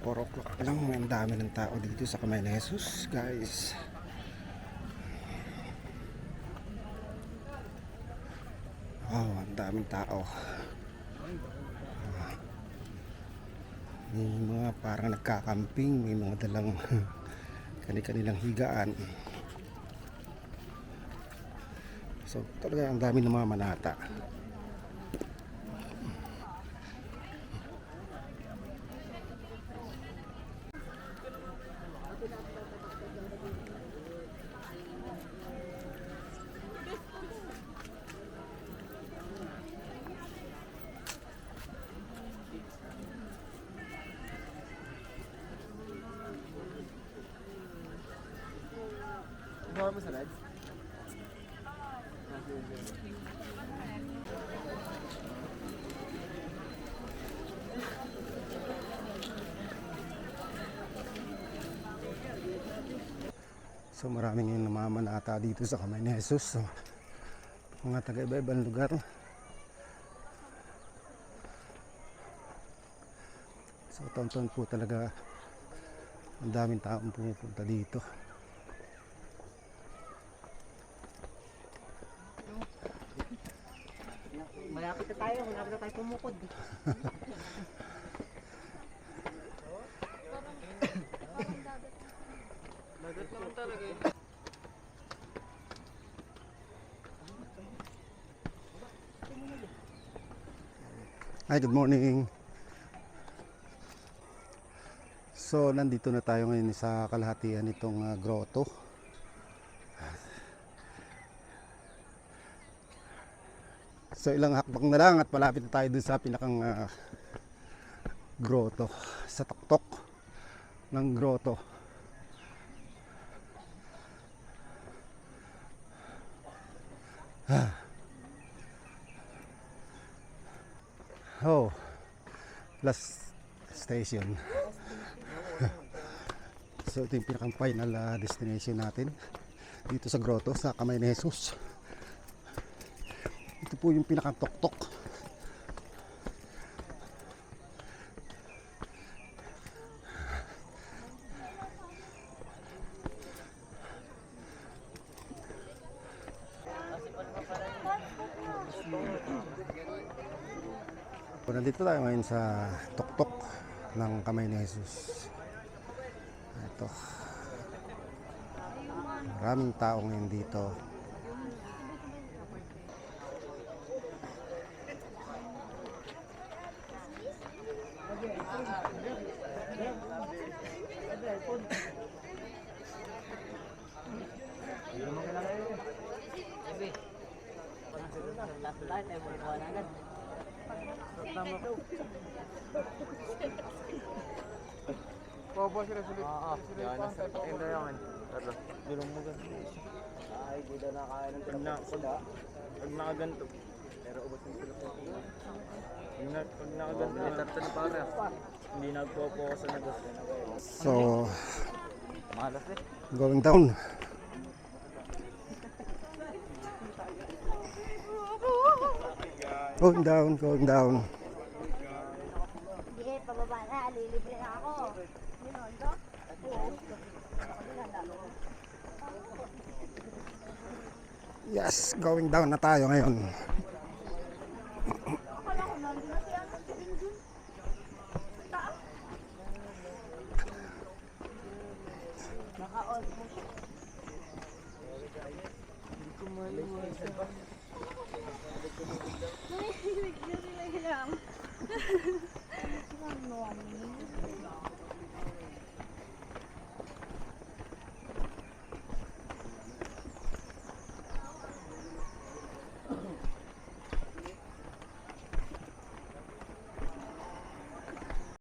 4 o'clock pa lang. Ang dami ng tao dito sa Kamay na Jesus, guys. Wow, ang daming tao. May mga parang nagkakamping, may mga dalang kani-kanilang higaan. So talaga ang dami ng mga manata. Mo sa lights? So maraming yung namamanata dito sa Kamay ni Jesus. So, mga taga-iba-ibang lugar. So taon-taon po talaga ang daming taong pumupunta dito. Malapit na tayo, pumukod. Dagat naman talaga eh. Hi, good morning. So, nandito na tayo ngayon sa kalahatian nitong ah, grotto. So, ilang hakbang na lang at malapit na tayo dun sa pinakang ah, grotto. Sa tuktok ng grotto. Oh, last station. so ito yung pinakang final ah, destination natin dito sa grotto sa Kamay ni Jesus. Ito po yung pinakang tuktok. So, nandito tayo ngayon sa tuktok ng kamay ni Jesus. Ito. Maraming tao ngayon dito. Last light, ay mga wala agad. Tama ko. Bobo sila sulit. Oo, yan na sa pakita yan. Pero, Dilong mo ganito. ay, di daw nakain ng Pag na, pag, pag nakaganto. Pero ubos yung sila po. Pag, na, pag nakaganto na, Tarto na para. hindi nagpo-focus sa negosyo. So, Malas eh. going down. Calm down, calm down. Hindi, pababa na. Lilibre na ako. Minondo? Oh, yes, going down na tayo ngayon. Naka-on Nee, ik wil niet lekker aan.